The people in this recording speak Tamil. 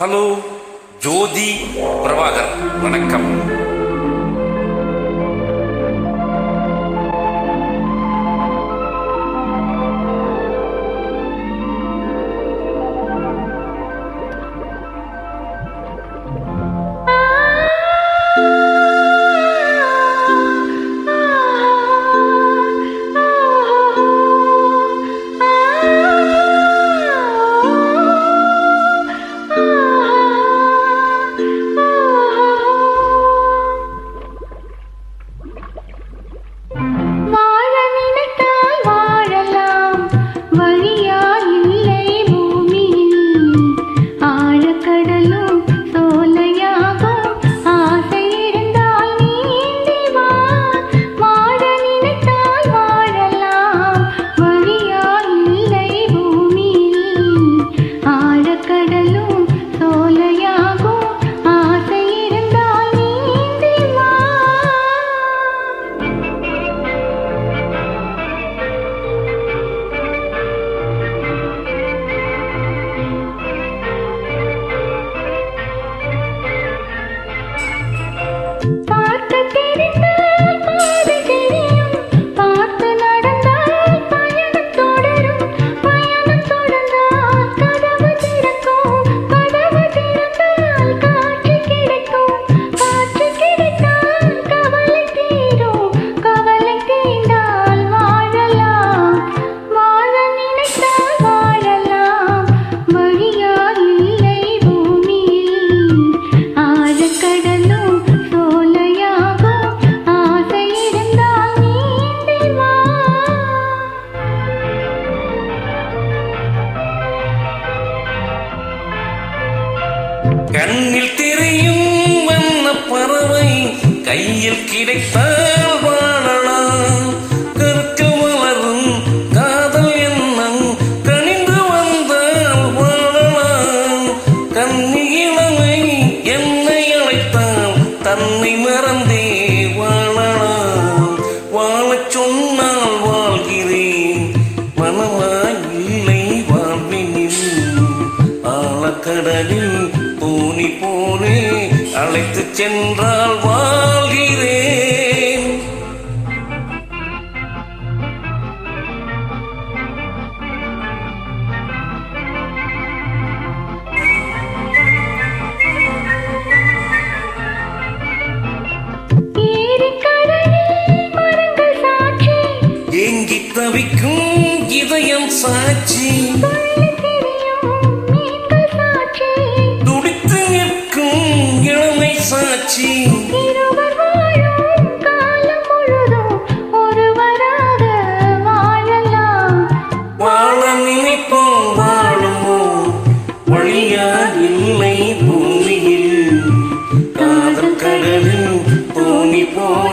ஹலோ ஜோதி பிரபாகர் வணக்கம். Thank you. கண்ணில் தெரியும் வண்ண பறவை கையில் கிடைத்தால் பூனி போனே அழைத்து சென்றால் வாழ்கிறேன். ஏங்கி தவிக்கும் இதயம் சாட்சி 어.